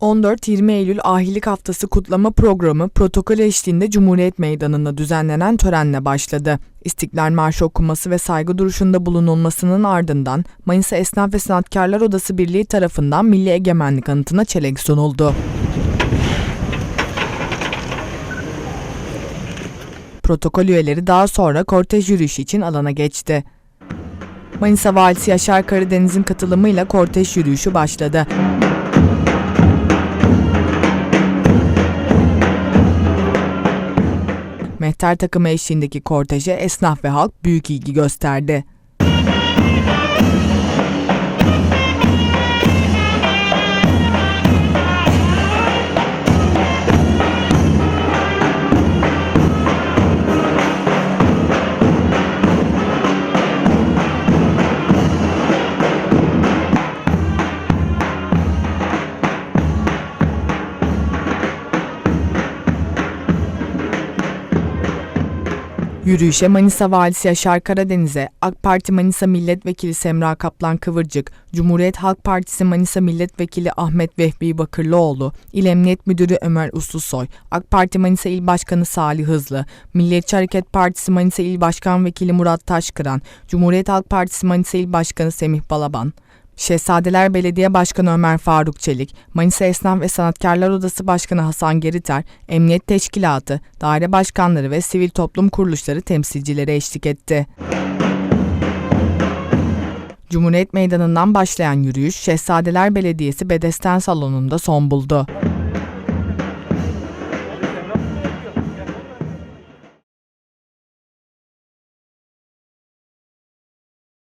14-20 Eylül Ahilik Haftası kutlama programı protokol eşliğinde Cumhuriyet Meydanı'nda düzenlenen törenle başladı. İstiklal Marşı okuması ve saygı duruşunda bulunulmasının ardından Manisa Esnaf ve Sanatkarlar Odası Birliği tarafından Milli Egemenlik Anıtı'na çelenk sunuldu. Protokol üyeleri daha sonra kortej yürüyüşü için alana geçti. Manisa Valisi Yaşar Karadeniz'in katılımıyla kortej yürüyüşü başladı. Mehter takımı eşliğindeki korteje esnaf ve halk büyük ilgi gösterdi. Yürüyüşe Manisa Valisi Yaşar Karadeniz'e, AK Parti Manisa Milletvekili Semra Kaplan Kıvırcık, Cumhuriyet Halk Partisi Manisa Milletvekili Ahmet Vehbi Bakırlıoğlu, İl Emniyet Müdürü Ömer Uslusoy, AK Parti Manisa İl Başkanı Salih Hızlı, Milliyetçi Hareket Partisi Manisa İl Başkan Vekili Murat Taşkıran, Cumhuriyet Halk Partisi Manisa İl Başkanı Semih Balaban, Şehzadeler Belediye Başkanı Ömer Faruk Çelik, Manisa Esnaf ve Sanatkarlar Odası Başkanı Hasan Geriter, Emniyet Teşkilatı, daire başkanları ve sivil toplum kuruluşları temsilcileri eşlik etti. Cumhuriyet Meydanı'ndan başlayan yürüyüş Şehzadeler Belediyesi Bedesten Salonu'nda son buldu.